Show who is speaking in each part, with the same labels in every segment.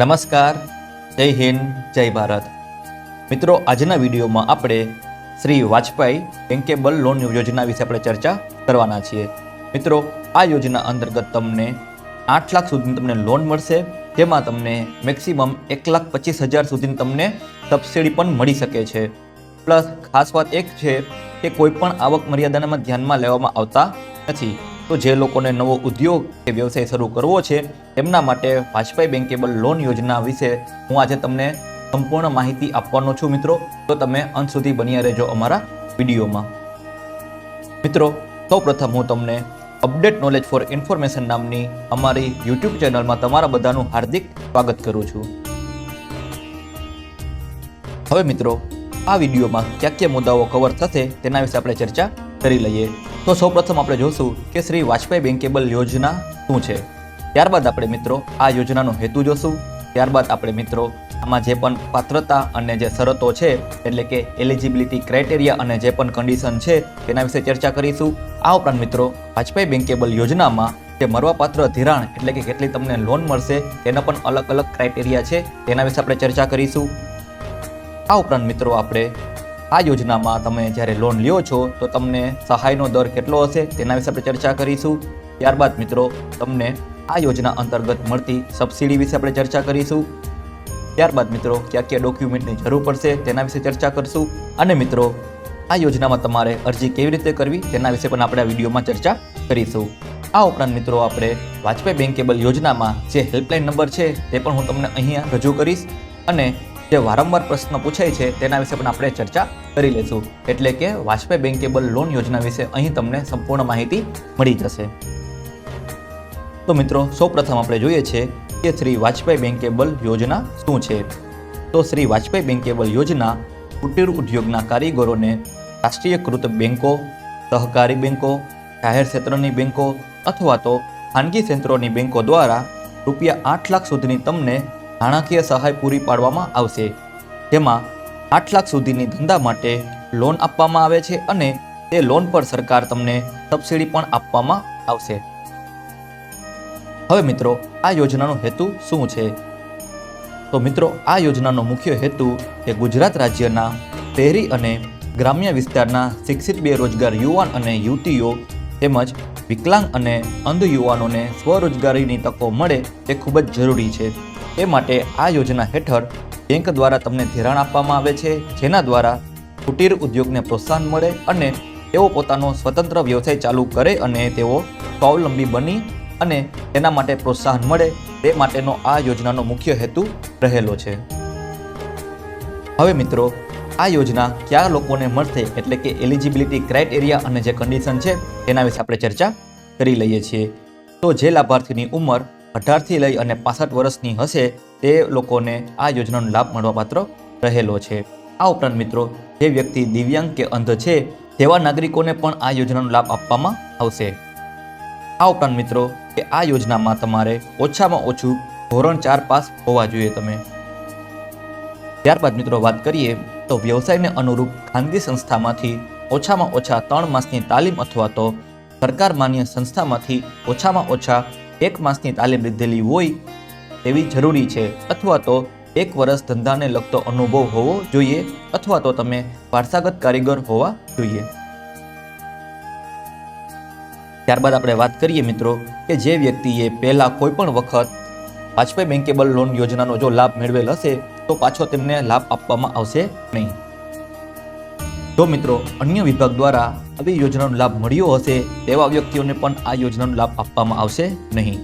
Speaker 1: નમસ્કાર, જય હિન્દ, જય ભારત. મિત્રો, આજના વિડીયોમાં આપણે શ્રી વાજપેયી બેન્કેબલ લોન યોજના વિશે આપણે ચર્ચા કરવાના છીએ. મિત્રો, આ યોજના અંતર્ગત તમને આઠ લાખ સુધીની તમને લોન મળશે, જેમાં તમને મેક્સિમમ એક લાખ પચીસ હજાર સુધીની તમને સબસિડી પણ મળી શકે છે. પ્લસ, ખાસ વાત એક છે કે કોઈપણ આવક મર્યાદાનામાં ધ્યાનમાં લેવામાં આવતા નથી. તો જે લોકોને નવો ઉદ્યોગ કે વ્યવસાય શરૂ કરવો છે, તેમના માટે વાજપેયી બેન્કેબલ લોન યોજના વિશે હું આજે તમને સંપૂર્ણ માહિતી આપવાનો છું મિત્રો. તો તમે અંત સુધી બન્યા રહેજો અમારા વિડીયોમાં. મિત્રો, સૌપ્રથમ હું તમને અપડેટ નોલેજ ફોર ઇન્ફોર્મેશન નામની અમારી યુટ્યુબ ચેનલમાં તમારા બધાનું હાર્દિક સ્વાગત કરું છું. હવે મિત્રો, આ વિડીયોમાં ક્યાં ક્યાં મુદ્દાઓ કવર થશે તેના વિશે આપણે ચર્ચા કરી લઈએ. તો સૌપ્રથમ આપણે જોશું કે શ્રી વાજપેયી બેન્કેબલ યોજના શું છે. ત્યારબાદ આપણે મિત્રો આ યોજનાનો હેતુ જોશું. ત્યારબાદ આપણે મિત્રો આમાં જે પણ પાત્રતા અને જે શરતો છે, એટલે કે એલિજિબિલિટી ક્રાઇટેરિયા અને જે પણ કન્ડિશન છે, તેના વિશે ચર્ચા કરીશું. આ ઉપરાંત મિત્રો વાજપેયી બેન્કેબલ યોજનામાં જે મરવાપાત્ર ધિરાણ, એટલે કે કેટલી તમને લોન મળશે, તેના પણ અલગ અલગ ક્રાઇટેરિયા છે, તેના વિશે આપણે ચર્ચા કરીશું. આ ઉપરાંત મિત્રો આપણે આ યોજનામાં તમે જ્યારે લોન લ્યો છો, તો તમને સહાયનો દર કેટલો હશે તેના વિશે આપણે ચર્ચા કરીશું. ત્યારબાદ મિત્રો, તમને આ યોજના અંતર્ગત મળતી સબસિડી વિશે આપણે ચર્ચા કરીશું. ત્યારબાદ મિત્રો, કયા કયા ડોક્યુમેન્ટની જરૂર પડશે તેના વિશે ચર્ચા કરશું. અને મિત્રો, આ યોજનામાં તમારે અરજી કેવી રીતે કરવી તેના વિશે પણ આપણે આ વિડીયોમાં ચર્ચા કરીશું. આ ઉપરાંત મિત્રો, આપણે વાજપેયી બેન્કેબલ યોજનામાં જે હેલ્પલાઇન નંબર છે તે પણ હું તમને અહીંયા રજૂ કરીશ. અને જે વારંવાર પ્રશ્ન પૂછાય છે તેના વિશે પણ આપણે ચર્ચા કરી લઈશું એટલે કે વાજપેયી બેન્કેબલ લોન યોજના વિશે અહીં તમને સંપૂર્ણ માહિતી મળી જશે. તો મિત્રો, સૌપ્રથમ આપણે જોઈએ છે કે શ્રી વાજપેયી બેન્કેબલ યોજના શું છે? તો શ્રી વાજપેયી બેન્કેબલ યોજના કુટીર ઉદ્યોગના કારીગરોને રાષ્ટ્રીયકૃત બેન્કો સહકારી બેન્કો જાહેર ક્ષેત્રની બેન્કો અથવા તો ખાનગી ક્ષેત્રોની બેન્કો દ્વારા રૂપિયા આઠ લાખ સુધીની તમને નાણાકીય સહાય પૂરી પાડવામાં આવશે. જેમાં આઠ લાખ સુધીની ધંધા માટે લોન આપવામાં આવે છે અને તે લોન પર સરકાર તમને સબસિડી પણ આપવામાં આવશે. હવે મિત્રો, આ યોજનાનો હેતુ શું છે? તો મિત્રો, આ યોજનાનો મુખ્ય હેતુ એ ગુજરાત રાજ્યના શહેરી અને ગ્રામ્ય વિસ્તારના શિક્ષિત બેરોજગાર યુવાન અને યુવતીઓ તેમજ વિકલાંગ અને અંધ યુવાનોને સ્વરોજગારીની તકો મળે તે ખૂબ જ જરૂરી છે. તે માટે આ યોજના હેઠળ બેંક દ્વારા તમને ધિરાણ આપવામાં આવે છે, જેના દ્વારા કુટીર ઉદ્યોગને પ્રોત્સાહન મળે અને તેઓ પોતાનો સ્વતંત્ર વ્યવસાય ચાલુ કરે અને તેઓ સ્વાવલંબી બની અને તેના માટે પ્રોત્સાહન મળે, તે માટેનો આ યોજનાનો મુખ્ય હેતુ રહેલો છે. હવે મિત્રો, આ યોજના કયા લોકોને મળશે એટલે કે એલિજિબિલિટી ક્રાઇટેરિયા અને જે કન્ડિશન છે તેના વિશે આપણે ચર્ચા કરી લઈએ છીએ. તો જે લાભાર્થીની ઉંમર અઢારથી લઈ અને પાસઠ વર્ષની હશે તે લોકોને આ યોજનાનો લાભ મળવાપાત્ર રહેલો છે. આ ઉપરાંત મિત્રો, જે વ્યક્તિ દિવ્યાંગ કે અંધ છે, તેવા નાગરિકોને પણ આ યોજનાનો લાભ આપવામાં આવશે. આ ઉપરાંત મિત્રો, કે આ યોજનામાં તમારે ઓછામાં ઓછું ધોરણ ચાર પાસ હોવા જોઈએ તમે. ત્યારબાદ મિત્રો વાત કરીએ, તો વ્યવસાયને અનુરૂપ ખાનગી સંસ્થામાંથી ઓછામાં ઓછા ત્રણ માસની તાલીમ અથવા તો સરકાર માન્ય સંસ્થામાંથી ઓછામાં ઓછા એક માસની તાલીમ લીધેલી હોય તેવી જરૂરી છે અથવા તો એક વર્ષ ધંધાને લગતો અનુભવ હોવો જોઈએ અથવા તો તમે વારસાગત કારીગર હોવા જોઈએ. ત્યારબાદ આપણે વાત કરીએ મિત્રો કે જે વ્યક્તિએ પહેલા કોઈ પણ વખત વાજપેયી બેન્કેબલ લોન યોજનાનો જો લાભ મેળવેલ હશે તો પાછો તેમને લાભ આપવામાં આવશે નહીં. જો મિત્રો અન્ય વિભાગ દ્વારા આવી યોજનાનો લાભ મળ્યો હશે તેવા વ્યક્તિઓને પણ આ યોજનાનો લાભ આપવામાં આવશે નહીં.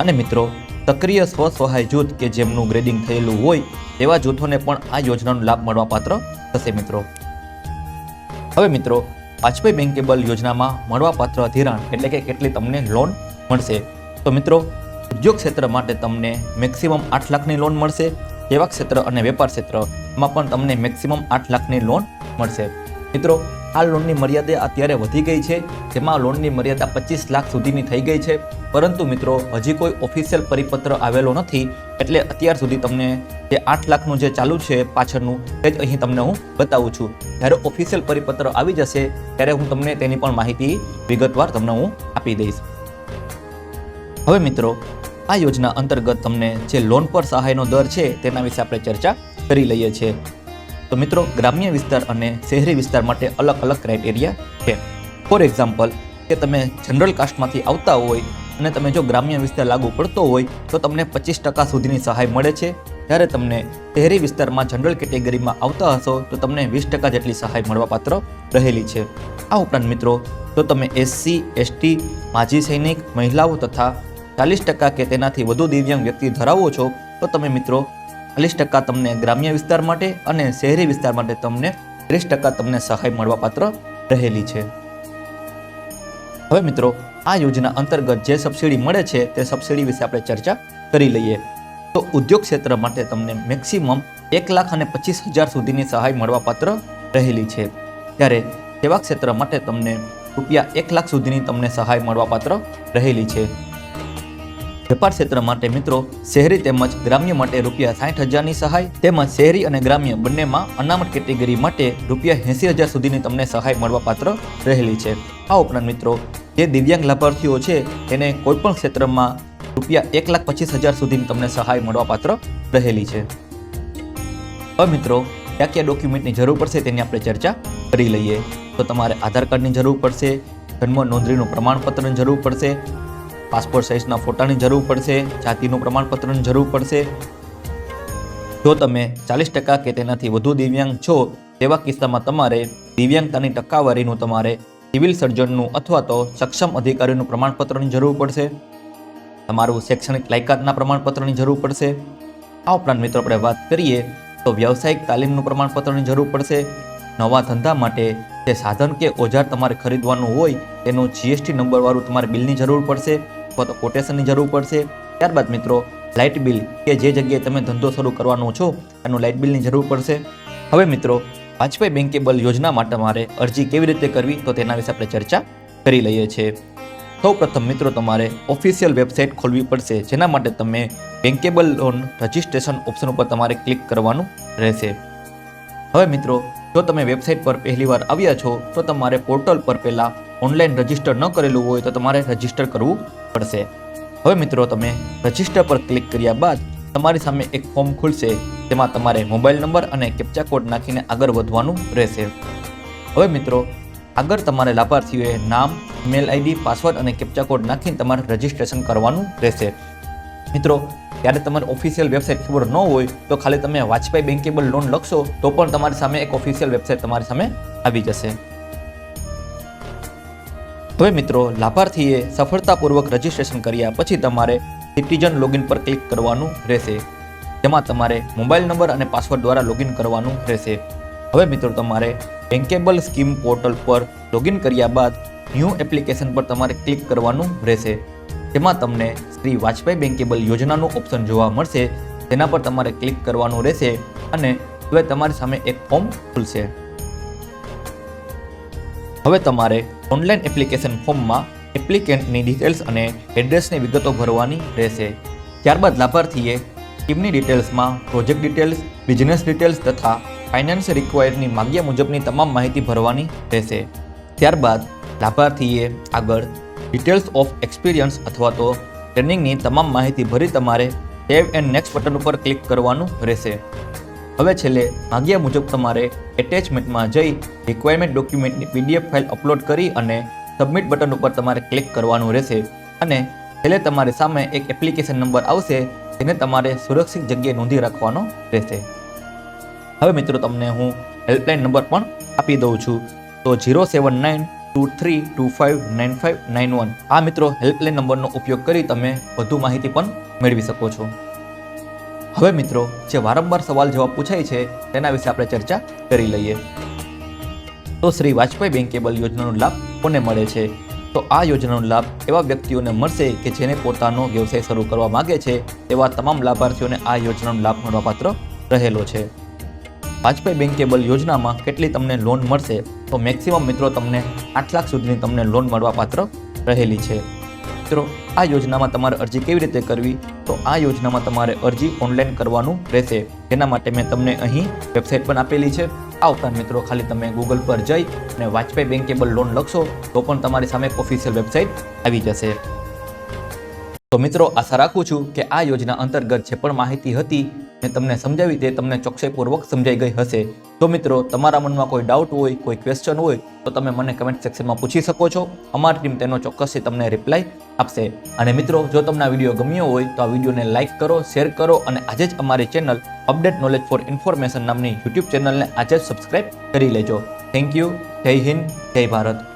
Speaker 1: અને મિત્રો સક્રિય સ્વ જૂથ કે જેમનું ગ્રેડિંગ થયેલું હોય, તેવા જૂથોને પણ આ યોજનાનો લાભ મળવાપાત્ર થશે મિત્રો. હવે મિત્રો, વાજપેયી બેન્કેબલ યોજનામાં મળવાપાત્ર ધિરાણ એટલે કે કેટલી તમને લોન મળશે. તો મિત્રો, ઉદ્યોગ ક્ષેત્ર માટે તમને મેક્સિમમ આઠ લાખની લોન મળશે, સેવા ક્ષેત્ર અને વેપાર ક્ષેત્રમાં પણ તમને મેક્સિમમ આઠ લાખની લોન મળશે. મિત્રો આ લોનની મર્યાદા અત્યારે વધી ગઈ છે, જેમાં લોનની મર્યાદા પચીસ લાખ સુધીની થઈ ગઈ છે. પરંતુ મિત્રો, હજી કોઈ ઓફિશિયલ પરિપત્ર આવેલો નથી, એટલે અત્યાર સુધી તમને જે આઠ લાખનું જે ચાલુ છે પાછળનું, તે જ અહીં તમને હું બતાવું છું. જ્યારે ઓફિશિયલ પરિપત્ર આવી જશે, ત્યારે હું તમને તેની પણ માહિતી વિગતવાર તમને હું આપી દઈશ. હવે મિત્રો, આ યોજના અંતર્ગત તમને જે લોન પર સહાયનો દર છે, તેના વિશે આપણે ચર્ચા કરી લઈએ છીએ. તો મિત્રો, ગ્રામ્ય વિસ્તાર અને શહેરી વિસ્તાર માટે અલગ અલગ ક્રાઇટેરિયા છે. ફોર એક્ઝામ્પલ કે તમે જનરલ કાસ્ટમાંથી આવતા હોય અને તમે જો ગ્રામ્ય વિસ્તાર લાગુ પડતો હોય, તો તમને પચીસ ટકા સુધીની સહાય મળે છે. જ્યારે તમને શહેરી વિસ્તારમાં જનરલ કેટેગરીમાં આવતા હશો, તો તમને વીસ ટકા જેટલી સહાય મળવાપાત્ર રહેલી છે. આ ઉપરાંત મિત્રો, જો તમે એસસી એસટી માજી સૈનિક, મહિલાઓ તથા ચાલીસ ટકા કે તેનાથી વધુ દિવ્યાંગ વ્યક્તિ ધરાવો છો, તો તમે મિત્રો ચાલીસ ટકા તમને ગ્રામ્ય વિસ્તાર માટે અને શહેરી વિસ્તાર માટે તમને ત્રીસ ટકા તમને સહાય મળવાપાત્ર રહેલી છે. હવે મિત્રો, આ યોજના અંતર્ગત જે સબસિડી મળે છે તે સબસિડી વિશે આપણે ચર્ચા કરી લઈએ. તો ઉદ્યોગ ક્ષેત્ર માટે તમને મેક્સિમમ એક લાખ અને પચીસ હજાર સુધીની સહાય મળવાપાત્ર રહેલી છે. ત્યારે સેવા ક્ષેત્ર માટે તમને રૂપિયા એક લાખ સુધીની તમને સહાય મળવાપાત્ર રહેલી છે. વેપાર ક્ષેત્ર માટે મિત્રો શહેરી તેમજ ગ્રામ્ય માટે રૂપિયા સાઠ હજારની સહાય તેમજ શહેરી અને ગ્રામ્ય બંનેમાં અનામત કેટેગરી માટે રૂપિયા એંસી હજાર સુધીની તમને સહાય મળવાપાત્ર રહેલી છે. આ ઉપરાંત મિત્રો, જે દિવ્યાંગ લાભાર્થીઓ છે તેને કોઈપણ ક્ષેત્રમાં રૂપિયા એક લાખ પચીસ હજાર સુધીની તમને સહાય મળવાપાત્ર રહેલી છે. હવે મિત્રો, કયા કયા ડોક્યુમેન્ટની જરૂર પડશે તેની આપણે ચર્ચા કરી લઈએ. તો તમારે આધાર કાર્ડની જરૂર પડશે, જન્મ નોંધણીનું પ્રમાણપત્રની જરૂર પડશે પાસપોર્ટ સાઇઝના ફોટાની જરૂર પડશે, જાતિનું પ્રમાણપત્રની જરૂર પડશે. જો તમે ચાલીસ ટકા કે તેનાથી વધુ દિવ્યાંગ છો, તેવા કિસ્સામાં તમારે દિવ્યાંગતાની ટકાવારીનું તમારે સિવિલ સર્જનનું અથવા તો સક્ષમ અધિકારીનું પ્રમાણપત્રની જરૂર પડશે. તમારું શૈક્ષણિક લાયકાતના પ્રમાણપત્રની જરૂર પડશે. આ ઉપરાંત મિત્રો આપણે વાત કરીએ તો વ્યવસાયિક તાલીમનું પ્રમાણપત્રની જરૂર પડશે. નવા ધંધા માટે જે સાધન કે ઓજાર તમારે ખરીદવાનું હોય, તેનું જીએસટી નંબરવાળું તમારે બિલની જરૂર પડશે. અથવા તો કોટેશનની જરૂર પડશે. ત્યારબાદ મિત્રો લાઇટ બિલ કે જે જગ્યાએ તમે ધંધો શરૂ કરવાનો છો, એનું લાઇટ બિલની જરૂર પડશે. હવે મિત્રો, વાજપેયી બેન્કેબલ યોજના માટે મારે અરજી કેવી રીતે કરવી, તો તેના વિશે આપણે ચર્ચા કરી લઈએ છીએ. સૌ પ્રથમ મિત્રો, તમારે ઓફિશિયલ વેબસાઇટ ખોલવી પડશે, જેના માટે તમે બેન્કેબલ લોન રજિસ્ટ્રેશન ઓપ્શન ઉપર તમારે ક્લિક કરવાનું રહેશે. હવે મિત્રો, જો તમે વેબસાઇટ પર પહેલીવાર આવ્યા છો, તો તમારે પોર્ટલ પર પહેલાં ઓનલાઈન રજિસ્ટર ન કરેલું હોય તો તમારે રજિસ્ટર કરવું પડશે. હવે મિત્રો તમે રજિસ્ટર પર ક્લિક કર્યા બાદ તમારી સામે એક ફોર્મ ખુલશે તેમાં તમારે મોબાઈલ નંબર અને કેપ્ચા કોડ નાખીને આગળ વધવાનું રહેશે. હવે મિત્રો, આગળ તમારે લાભાર્થીઓએ નામ મેલ આઈડી, પાસવર્ડ અને કેપ્ચા કોડ નાખીને તમારે રજિસ્ટ્રેશન કરવાનું રહેશે. મિત્રો ત્યારે તમારી ઓફિશિયલ વેબસાઇટ ખબર ન હોય તો ખાલી તમે વાજપેયી બેન્કેબલ લોન લખશો તો પણ તમારી સામે એક ઓફિશિયલ વેબસાઇટ તમારી સામે આવી જશે. હવે મિત્રો, લાભાર્થીએ સફળતાપૂર્વક રજિસ્ટ્રેશન કર્યા પછી તમારે સિટીઝન લોગિન પર ક્લિક કરવાનું રહેશે. જેમાં તમારે મોબાઈલ નંબર અને પાસવર્ડ દ્વારા લોગિન કરવાનું રહેશે. હવે મિત્રો, તમારે બેન્કેબલ સ્કીમ પોર્ટલ પર લોગિન કર્યા બાદ ન્યૂ એપ્લિકેશન પર તમારે ક્લિક કરવાનું રહેશે. તેમાં તમને શ્રી વાજપેયી બેન્કેબલ યોજનાનું ઓપ્શન જોવા મળશે. તેના પર તમારે ક્લિક કરવાનું રહેશે અને હવે તમારી સામે એક ફોર્મ ખુલશે. હવે તમારે ઓનલાઈન એપ્લિકેશન ફોર્મમાં એપ્લિકેન્ટની ડિટેલ્સ અને એડ્રેસની વિગતો ભરવાની રહેશે. ત્યારબાદ લાભાર્થીએ સ્કીમની ડિટેલ્સમાં પ્રોજેક્ટ ડિટેલ્સ, બિઝનેસ ડિટેલ્સ તથા ફાઇનાન્સ રિક્વાયર્ડની માગ્યા મુજબની તમામ માહિતી ભરવાની રહેશે. ત્યારબાદ લાભાર્થીએ આગળ ડિટેલ્સ ઓફ એક્સપિરિયન્સ અથવા તો ટ્રેનિંગની તમામ માહિતી ભરી તમારે સેવ એન્ડ નેક્સ્ટ બટન ઉપર ક્લિક કરવાનું રહેશે. હવે છેલ્લે ભાગ્યા મુજબ તમારે એટેચમેન્ટમાં જઈ રિક્વાયરમેન્ટ ડોક્યુમેન્ટની પીડીએફ ફાઇલ અપલોડ કરી અને સબમિટ બટન ઉપર તમારે ક્લિક કરવાનું રહેશે. અને છેલ્લે તમારી સામે એક એપ્લિકેશન નંબર આવશે તેને તમારે સુરક્ષિત જગ્યાએ નોંધી રાખવાનો રહેશે. હવે મિત્રો તમને હું હેલ્પલાઇન નંબર પણ આપી દઉં છું. તો zero seven nine two three two five nine five nine one આ મિત્રો હેલ્પલાઇન નંબરનો ઉપયોગ કરી તમે વધુ માહિતી પણ મેળવી શકો છો. હવે મિત્રો, જે વારંવાર સવાલ જવાબ પૂછાય છે, તેના વિશે આપણે ચર્ચા કરી લઈએ. તો શ્રી વાજપેયી બેન્કેબલ યોજનાનો લાભ કોને મળે છે? તો આ યોજનાનો લાભ એવા વ્યક્તિઓને મળશે કે જેને પોતાનો વ્યવસાય શરૂ કરવા માગે છે તેવા તમામ લાભાર્થીઓને આ યોજનાનો લાભ મળવાપાત્ર રહેલો છે. વાજપેયી બેન્કેબલ યોજનામાં કેટલી તમને લોન મળશે? તો મેક્સિમમ મિત્રો તમને આઠ લાખ સુધીની તમને લોન મળવાપાત્ર રહેલી છે. મિત્રો, આ યોજનામાં તમારે અરજી કેવી રીતે કરવી? તો આ યોજનામાં તમારે અરજી ઓનલાઈન કરવાનું રહેશે. જેના માટે મેં તમને અહીં વેબસાઇટ પણ આપેલી છે. આ ઉપરાંત મિત્રો, ખાલી તમે ગૂગલ પર જઈ અને વાજપેયી બેન્કેબલ લોન લખશો, તો પણ તમારી સામે ઓફિશિયલ વેબસાઇટ આવી જશે. તો મિત્રો, આશા રાખું છું કે આ યોજના અંતર્ગત જે પણ માહિતી હતી, મેં તમને સમજાવી તે તમને ચોકસાઈપૂર્વક સમજાઈ ગઈ હશે. તો મિત્રો, તમારા મનમાં કોઈ ડાઉટ હોય, કોઈ ક્વેશ્ચન હોય, તો તમે મને કમેન્ટ સેક્શનમાં પૂછી શકો છો. અમારી ટીમ તેનો ચોક્કસથી તમને રિપ્લાય આપશે. અને મિત્રો, જો તમને આ વીડિયો ગમ્યો હોય, તો આ વિડીયોને લાઇક કરો, શેર કરો અને આજે જ અમારી channel update knowledge for information નામની યુટ્યુબ ચેનલને આજે જ સબસ્ક્રાઇબ કરી લેજો. થેન્ક યુ જય હિન્દ, જય ભારત.